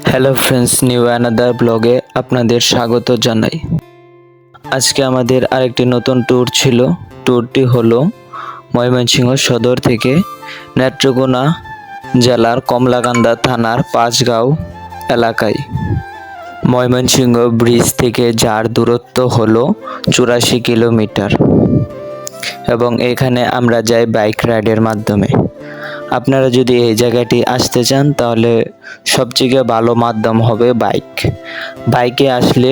Hello friends new another ব্লগে আপনাদের স্বাগত জানাই। আজকে আমাদের আরেকটি নতুন ট্যুর ছিল। ট্যুরটি হলো ময়মনসিংহ সদর থেকে নেত্রকোনা জেলার কমলাকান্দা থানার পাঁচগাঁও এলাকায়। ময়মনসিংহ ব্রিজ থেকে যার দূরত্ব হলো চুরাশি কিলোমিটার। এবং এখানে আমরা যাই বাইক রাইডের মাধ্যমে। আপনারা যদি এই জায়গাটি আসতে চান, তাহলে সবথেকে ভালো মাধ্যম হবে বাইক। বাইকে আসলে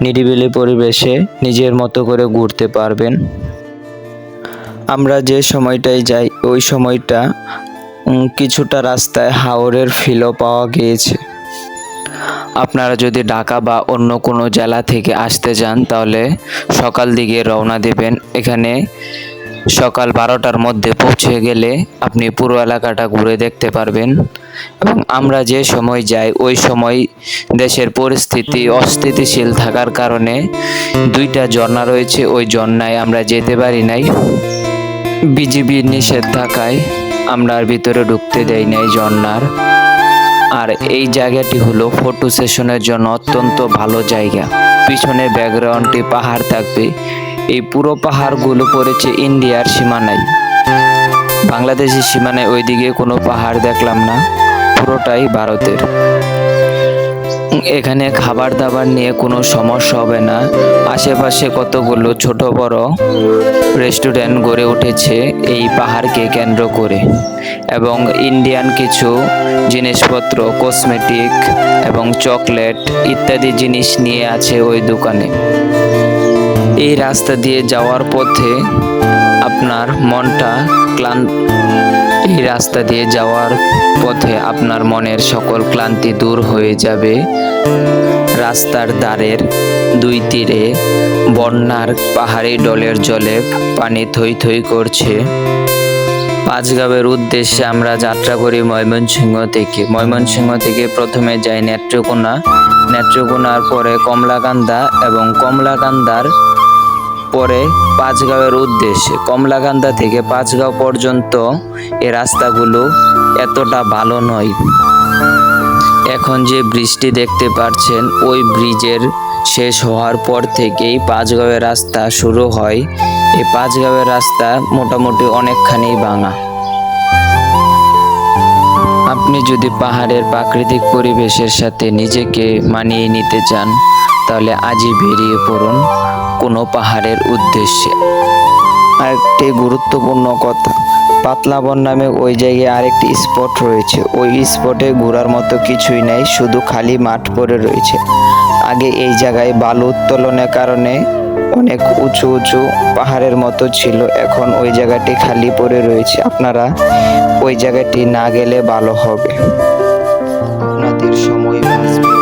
নিরিবিলি পরিবেশে নিজের মতো করে ঘুরতে পারবেন। আমরা যে সময়টায় যাই, ওই সময়টা কিছুটা রাস্তায় হাওরের ফিলও পাওয়া গিয়েছে। আপনারা যদি ঢাকা বা অন্য কোনো জেলা থেকে আসতে চান, তাহলে সকাল দিকে রওনা দেবেন। এখানে সকাল বারোটার মধ্যে পৌঁছে গেলে আপনি পুরো এলাকাটা ঘুরে দেখতে পারবেন। এবং আমরা যে সময় যাই, ওই সময় দেশের পরিস্থিতি অস্থিতিশীল থাকার কারণে দুইটা ঝর্ণা রয়েছে, ওই ঝর্ণায় আমরা যেতে পারি নাই। বিজিবির নিষেধ থাকায় আমরা ভিতরে ঢুকতে দেয় নাই ঝর্ণার। আর এই জায়গাটি হলো ফটো সেশনের জন্য অত্যন্ত ভালো জায়গা। পিছনে ব্যাকগ্রাউন্ডে পাহাড় থাকবে। এই পুরো পাহাড়গুলো পড়েছে ইন্ডিয়ার সীমানায়। বাংলাদেশের সীমানায় ওইদিকে কোনো পাহাড় দেখলাম না, পুরোটাই ভারতের। এখানে খাবার দাবার নিয়ে কোনো সমস্যা হবে না। আশেপাশে কতগুলো ছোট, বড় রেস্টুরেন্ট গড়ে উঠেছে এই পাহাড়কে কেন্দ্র করে এবং ইন্ডিয়ান কিছু জিনিসপত্র, কসমেটিক এবং চকলেট ইত্যাদি জিনিস নিয়ে আছে ওই দোকানে। এই রাস্তা দিয়ে যাওয়ার পথে আপনার মনটা ক্লান্ত এই রাস্তা দিয়ে যাওয়ার পথে আপনার মনের সকল ক্লান্তি দূর হয়ে যাবে। রাস্তার ধারের দুই তীরে বন্যার পাহাড়ি ডলের জলে পানি থই থই করছে। পাঁচগাঁওয়ের উদ্দেশ্যে আমরা যাত্রা করি ময়মনসিংহ থেকে। ময়মনসিংহ থেকে প্রথমে যাই নেত্রকোনা। নেত্রকোনার পরে কমলাকান্দা এবং কমলাকান্দার পরে পাঁচগাঁওয়ের উদ্দেশ্যে কমলাকান্দা থেকে পাঁচগাঁও পর্যন্ত এই রাস্তাগুলো এতটা ভালো নয়। এখন যে ব্রিজটি দেখতে পাচ্ছেন, ওই ব্রিজের শেষ হওয়ার পর থেকেই পাঁচগাঁওয়ের রাস্তা শুরু হয়। এই পাঁচগাঁওয়ের রাস্তা মোটামুটি অনেকখানি ভাঙা। আপনি যদি পাহাড়ের প্রাকৃতিক পরিবেশের সাথে নিজেকে মানিয়ে নিতে চান, তাহলে আজই বেরিয়ে পড়ুন। কোনো পাহাড়ের উদ্দেশ্যে। আরেকটি গুরুত্বপূর্ণ কথা, পাতলাবন নামে ওই জায়গায় আরেকটি স্পট রয়েছে। ওই স্পটে ঘোরার মতো কিছুই নাই, শুধু খালি মাঠ পড়ে রয়েছে। আগে এই জায়গায় বালু উত্তোলনের কারণে অনেক উঁচু উঁচু পাহাড়ের মতো ছিল, এখন ওই জায়গাটি খালি পড়ে রয়েছে। আপনারা ওই জায়গাটি না গেলে ভালো হবে। আপনাদের সময় বাঁচবে।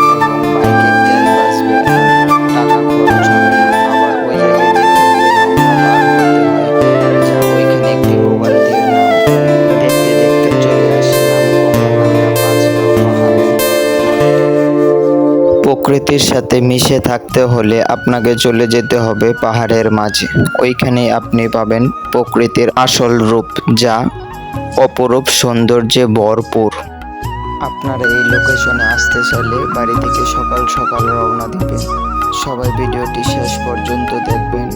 প্রকৃতির সাথে মিশে থাকতে হলে আপনাকে চলে যেতে হবে পাহাড়ের মাঝে। ওইখানে আপনি পাবেন প্রকৃতির আসল রূপ, যা অপরূপ সৌন্দর্যে ভরপুর। আপনারা এই লোকেশনে আসতে চাইলে বাড়ি থেকে সকাল সকাল রওনা দেবেন। সবাই ভিডিওটি শেষ পর্যন্ত দেখবেন।